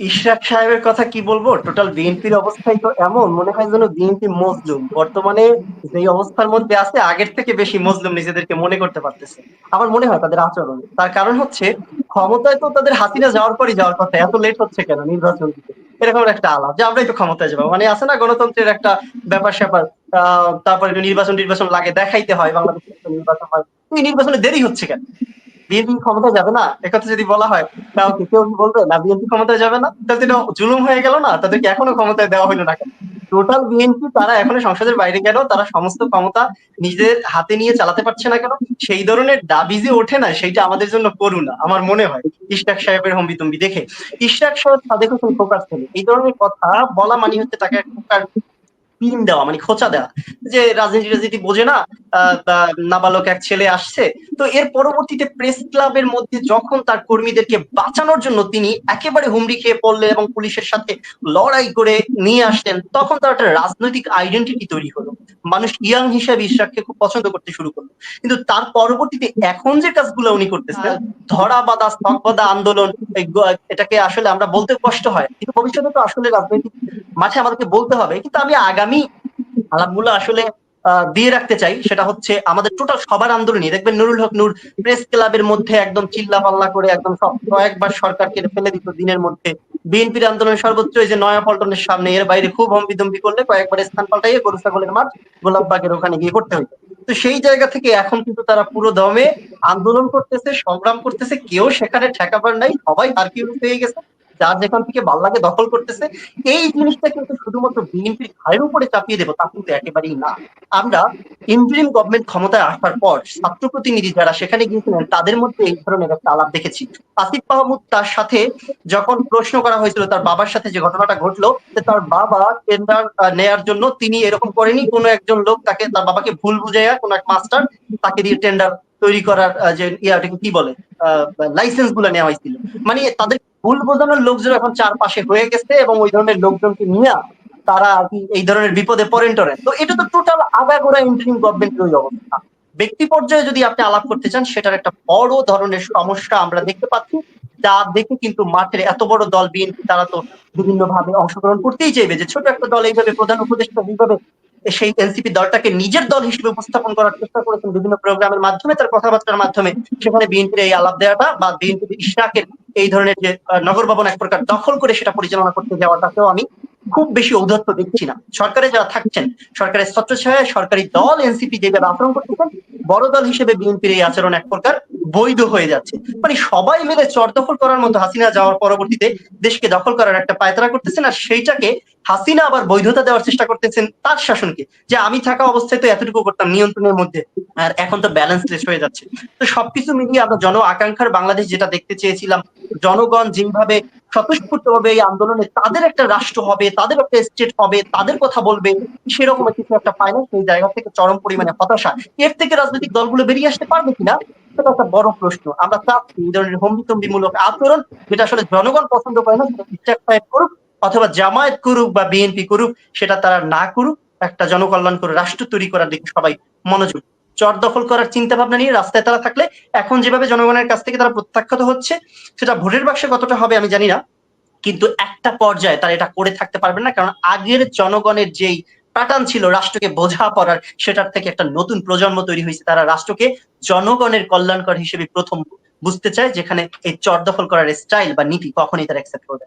ইশরাক সাহেবের কথা কি বলব? টোটাল বিএনপির অবস্থাই তো এমন, মনে হয় যেন বিএনপি মজলুম। বর্তমানে যেই অবস্থার মধ্যে আছে, আগের থেকে বেশি মজলুম নিজেদেরকে মনে করতে পারতেছে। আমার মনে হয় তাদের আচরণ তার কারণ হচ্ছে, ক্ষমতায় তো তাদের হাসিনা যাওয়ার পরই যাওয়ার কথা। এত লেট হচ্ছে কেন নির্বাচন? এরকম একটা আলাপ, যে আমরাই তো ক্ষমতায় যাব। মানে আছে না, গণতন্ত্রের একটা ব্যাপার-স্যাপার। আ তারপরে নির্বাচন নির্বাচন-টির্বাচন লাগে, দেখাইতে হয়, বাংলাদেশে নির্বাচন হয়। নির্বাচনে দেরি হচ্ছে কেন? বিএনপি ক্ষমতায় যাবে না? একথা যদি বলা হয় কাউকে কেউ কি বলবে, না, বিএনপি ক্ষমতায় যাবে না? তাহলে তো এটা জুলুম হয়ে গেল না? তাদেরকে এখনও ক্ষমতায় দেওয়া হইল না কেন? টোটাল বিএনপি তারা এখনও সংসদের বাইরে গেলেও তারা সমস্ত ক্ষমতা নিজের হাতে নিয়ে চালাতে পারছে না কেন? সেই ধরনের দাবি যে ওঠে না, সেইটা আমাদের জন্য করুণা। আমার মনে হয় ইশরাক সাহেবের হম্বিতম্বি দেখে। ইশরাক সাহেব সাদেক হোসেন ছেলে। এই ধরনের কথা বলা মানে হচ্ছে তাকে পিন দেওয়া মানে খোঁচা দেওয়া। যে রাজনীতি-টাজনীতি বোঝে না, নাবালক এক ছেলে আসছে। তো এর পরবর্তীতে প্রেস ক্লাবের মধ্যে যখন তার কর্মীদেরকে বাঁচানোর জন্য তিনি একেবারে হুমড়ি খেয়ে পড়লেন এবং পুলিশের সাথে লড়াই করে নিয়ে আসলেন, তখন তার একটা রাজনৈতিক আইডেন্টিটি তৈরি হলো। মানুষ ইয়াং হিসাবে ইশরাককে খুব পছন্দ করতে শুরু করল। কিন্তু তার পরবর্তীতে এখন যে কাজগুলো উনি করতেছেন, ধরা বাঁধা, স্তম্ভদা আন্দোলন এটাকে আসলে আমরা বলতে কষ্ট হয়। কিন্তু ভবিষ্যতে তো আসলে রাজনৈতিক মাঠে আমাদেরকে বলতে হবে। কিন্তু আমি আগামী আলাপগুলো আসলে দিয়ে রাখতে চাই। সেটা হচ্ছে আমাদের টোটাল সবার আন্দোলনই দেখবেন নুরুল হক নূর প্রেস ক্লাবের মধ্যে একদম চিল্লা-পাল্লা করে একদম সব কয়েকবার সরকারকে ফেলে দিত দিনের মধ্যে। বিএনপির আন্দোলন সর্বোচ্চ এই যে নয়াপল্টনের সামনে এর বাইরে খুব হম্বিতম্বি করলে কয়েকবার স্থান পাল্টাইয়ে গরু ছাগলের মাঠ গোলাপবাগের ওখানে গিয়ে করতে হইত। তো সেই জায়গা থেকে এখন কিন্তু তারা পুরো দমে আন্দোলন করতেছে, সংগ্রাম করতেছে। কেউ সেখানে ঠেকাবার নাই। সবাই তারকিউলিস হয়ে গেছে। যার যেখান থেকে ভালো লাগে দখল করতেছে। এই জিনিসটা কিন্তু শুধুমাত্র বিএনপির ঘাড়ের উপরে চাপিয়ে দেব, তা কিন্তু একেবারেই না। আমরা ইন্টারিম গভর্নমেন্ট ক্ষমতায় আসার পর ছাত্র প্রতিনিধি যারা সেখানে গিয়েছিলেন, তাদের মধ্যে এই ধরনের একটা আলাপ দেখেছি। আসিফ মাহমুদ তার সাথে যখন প্রশ্ন করা হয়েছিল, তার বাবার সাথে যে ঘটনাটা ঘটলো তার বাবা টেন্ডার নেয়ার জন্য তিনি এরকম করেনি। কোন একজন লোক তাকে, তার বাবাকে ভুল বুঝাইয়া কোন এক মাস্টার তাকে দিয়ে টেন্ডার তৈরি করার যে ইয়াটাকে কি বলে? লাইসেন্সগুলা নেওয়া হয়েছিল। মানে তাদের ভুল বোঝানোর লোকজন এখন চারপাশে হয়ে গেছে এবং ওই ধরনের লোকজনকে নিয়া তারা এই ধরনের বিপদে পড়েন-টরেন। তো এটা তো টোটাল আগাগোড়া ইন্টারিম গভর্নমেন্টের ওই অবস্থা। ব্যক্তি পর্যায়ে যদি আপনি আলাপ করতে চান, সেটার একটা বড় ধরনের সমস্যা আমরা দেখতে পাচ্ছি। যা দেখে কিন্তু মাঠের এত বড় দল বিএনপি, তারা তো বিভিন্নভাবে অংশগ্রহণ করতেই চাইবে যে ছোট একটা দল এইভাবে প্রধান উপদেষ্টা এইভাবে সেই এনসিপি দলটাকে নিজের দল হিসেবে উপস্থাপন করার চেষ্টা করেছেন বিভিন্ন প্রোগ্রামের মাধ্যমে তার কথাবার্তার মাধ্যমে সেখানে বিএনপির এই আলাপ দেওয়াটা বা বিএনপির ইশরাকের এই ধরনের যে নগর ভবন এক প্রকার দখল করে সেটা পরিচালনা করতে যাওয়াটাকেও আমি খুব বেশি ঔদ্ধত্য দেখছি না। সরকারে যারা থাকছেন, সরকারের ছত্রছায়ায় সরকারি দল এনসিপি যেভাবে আচরণ করতেছেন, বড় দল হিসেবে বিএনপির এই আচরণ এক প্রকার বৈধ হয়ে যাচ্ছে। মানে সবাই মিলে চর দখল করার মতো হাসিনা যাওয়ার পরবর্তীতে দেশকে দখল করার একটা পায়তারা করতেছেন আর সেইটাকে হাসিনা আবার বৈধতা দেওয়ার চেষ্টা করতেছেন তার শাসনকে। যে আমি থাকা অবস্থায় তো এতটুকু করতাম নিয়ন্ত্রণের মধ্যে। আর এখন তো ব্যালেন্সলেস হয়ে যাচ্ছে। তো সবকিছু মিলিয়ে আমরা জন আকাঙ্ক্ষার বাংলাদেশ যেটা দেখতে চেয়েছিলাম, জনগণ যেভাবে স্বতঃস্ফূর্ত হবে এই আন্দোলনে তাদের একটা রাষ্ট্র হবে, তাদের একটা স্টেট হবে, তাদের কথা বলবে, সেরকম কিছু একটা না। সেই জায়গা থেকে চরম পরিমাণে হতাশা। এর থেকে রাজনৈতিক দলগুলো বেরিয়ে আসতে পারবে কিনা? সেটা একটা বড় প্রশ্ন। আমরা চাচ্ছি এই ধরনের হম্বিতম্বিমূলক আচরণ যেটা আসলে জনগণ পছন্দ করে না সেটা করুক অথবা জামায়াত করুক বা বিএনপি করুক, সেটা তারা না করুক। একটা জনকল্যাণকর রাষ্ট্র তৈরি করার দিকে সবাই মনোযোগ চর দখল করার চিন্তা ভাবনা নিয়ে রাস্তায় তারা থাকলে এখন যেভাবে জনগণের কাছ থেকে তারা প্রত্যাখ্যাত হচ্ছে, সেটা ভোটের বাক্সে কতটা হবে আমি জানি না। কিন্তু একটা পর্যায়ে তারা এটা করে থাকতে পারবে না। কারণ আগের জনগণের যেই প্যাটার্ন ছিল রাষ্ট্রকে বোঝাপড়ার সেটার থেকে একটা নতুন প্রজন্ম তৈরি হয়েছে তারা রাষ্ট্রকে জনগণের কল্যাণকর হিসেবে প্রথম বুঝতে চায়, যেখানে এই চর দখল করার স্টাইল বা নীতি কখনই তারা অ্যাকসেপ্ট করবে।